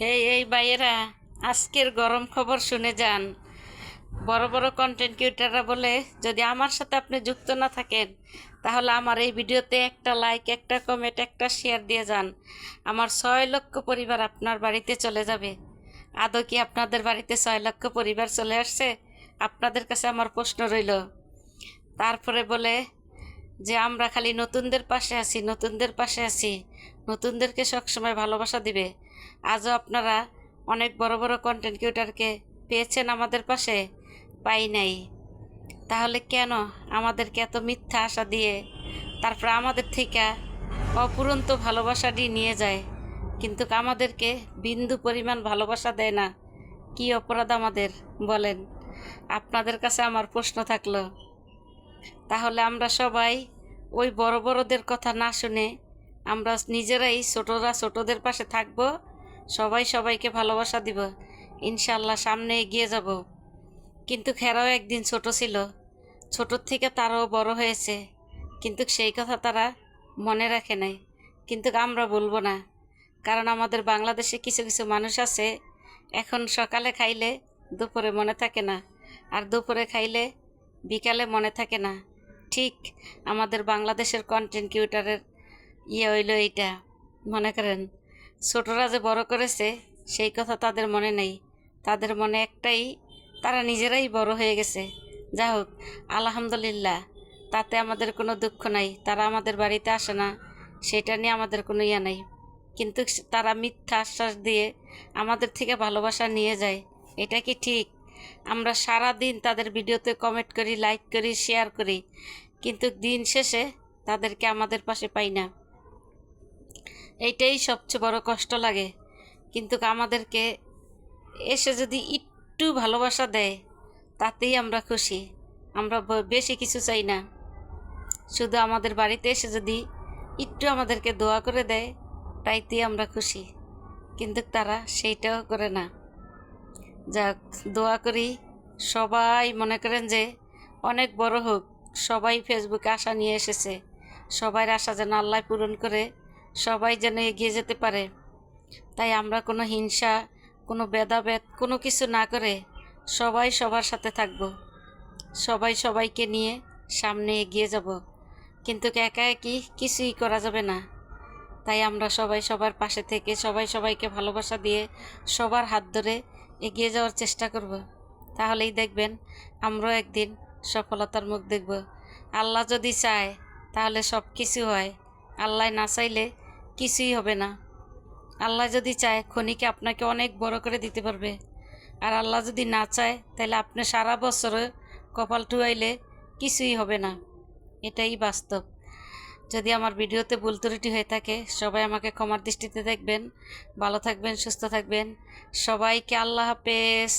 এই এই ভাইয়েরা, আজকের গরম খবর শুনে যান। বড় বড় কন্টেন্ট ক্রিয়েটাররা বলে, যদি আমার সাথে আপনি যুক্ত না থাকেন, তাহলে আমার এই ভিডিওতে একটা লাইক একটা কমেন্ট একটা শেয়ার দিয়ে যান। আমার ছয় লক্ষ পরিবার আপনার বাড়িতে চলে যাবে। আদৌ কি আপনাদের বাড়িতে ছয় লক্ষ পরিবার চলে আসছে? আপনাদের কাছে আমার প্রশ্ন রইল। তারপরে বলে যে, আমরা খালি নতুনদের পাশে আছি, নতুনদের পাশে আছি। নতুনদেরকে সবসময় ভালোবাসা দিবে। আজও আপনারা অনেক বড় বড় কন্টেন্ট ক্রিয়েটারকে পেয়েছেন আমাদের পাশে? পাই নাই। তাহলে কেন আমাদেরকে এত মিথ্যা আশা দিয়ে তারপর আমাদের থেকে অপুরন্ত ভালোবাসাটি নিয়ে যায়? কিন্তু আমাদেরকে বিন্দু পরিমাণ ভালোবাসা দেয় না। কি অপরাধ আমাদের, বলেন। আপনাদের কাছে আমার প্রশ্ন থাকল, তাহলে আমরা সবাই ওই বড় বড়দের কথা না শুনে আমরা নিজেরাই ছোটরা ছোটদের পাশে থাকব? সবাই সবাইকে ভালোবাসা দিব। ইনশাল্লাহ সামনে এগিয়ে যাব। কিন্তু খেরাও একদিন ছোট ছিল। ছোটোর থেকে তারাও বড় হয়েছে। কিন্তু সেই কথা তারা মনে রাখে নাই। কিন্তু আমরা বলব না। কারণ আমাদের বাংলাদেশে কিছু কিছু মানুষ আছে, এখন সকালে খাইলে দুপুরে মনে থাকে না, আর দুপুরে খাইলে বিকালে মনে থাকে না। ঠিক আমাদের বাংলাদেশের কন্টেন্ট ক্রিয়েটারের ইয়ে হইল এইটা। মনে করেন? ছোটরা যে বড় করেছে, সেই কথা তাদের মনে নেই। তাদের মনে একটাই, তারা নিজেরাই বড় হয়ে গেছে। যা হোক, আলহামদুলিল্লাহ, তাতে আমাদের কোনো দুঃখ নাই। তারা আমাদের বাড়িতে আসে না, সেটা নিয়ে আমাদের কোনো ইয়ে নাই। কিন্তু তারা মিথ্যা আশ্বাস দিয়ে আমাদের থেকে ভালোবাসা নিয়ে যায়। এটা কি ঠিক? আমরা সারা দিন তাদের ভিডিওতে কমেন্ট করি, লাইক করি, শেয়ার করি, কিন্তু দিন শেষে তাদেরকে আমাদের পাশে পাই না। এইটাই সবচেয়ে বড় কষ্ট লাগে। কিন্তু আমাদেরকে এসে যদি একটু ভালোবাসা দেয়, তাতেই আমরা খুশি। আমরা বেশি কিছু চাই না। শুধু আমাদের বাড়িতে এসে যদি একটু আমাদেরকে দোয়া করে দেয়, তাইতেই আমরা খুশি। কিন্তু তারা সেইটাও করে না। যাক, দোয়া করি, সবাই মনে করেন যে অনেক বড় হোক। সবাই ফেসবুকে আশা নিয়ে এসেছে। সবার আশা যেন আল্লাহ পূরণ করে সবাই যেন এগিয়ে যেতে পারে। তাই আমরা কোনো হিংসা, কোনো ভেদাভেদ, কোনো কিছু না করে সবাই সবার সাথে থাকব। সবাই সবাইকে নিয়ে সামনে এগিয়ে যাব। কিন্তু একা একই কিছুই করা যাবে না। তাই আমরা সবাই সবার পাশে থেকে সবাই সবাইকে ভালোবাসা দিয়ে সবার হাত ধরে এগিয়ে যাওয়ার চেষ্টা করব। তাহলেই দেখবেন আমরাও একদিন সফলতার মুখ দেখব। আল্লাহ যদি চায় তাহলে সব কিছু হয়। আল্লাহ না চাইলে কিছুই হবে না। আল্লাহ যদি চায় খনিকে আপনাকে অনেক বড় করে দিতে পারবে। আর আল্লাহ যদি না চায়, তাহলে আপনি সারা বছরে কপাল টুয়াইলে কিছুই হবে না। এটাই বাস্তব। যদি আমার ভিডিওতে ভুল ত্রুটি হয়ে থাকে, সবাই আমাকে ক্ষমার দৃষ্টিতে দেখবেন, ভালো থাকবেন, সুস্থ থাকবেন। সবাইকে আল্লাহ হাফেজ।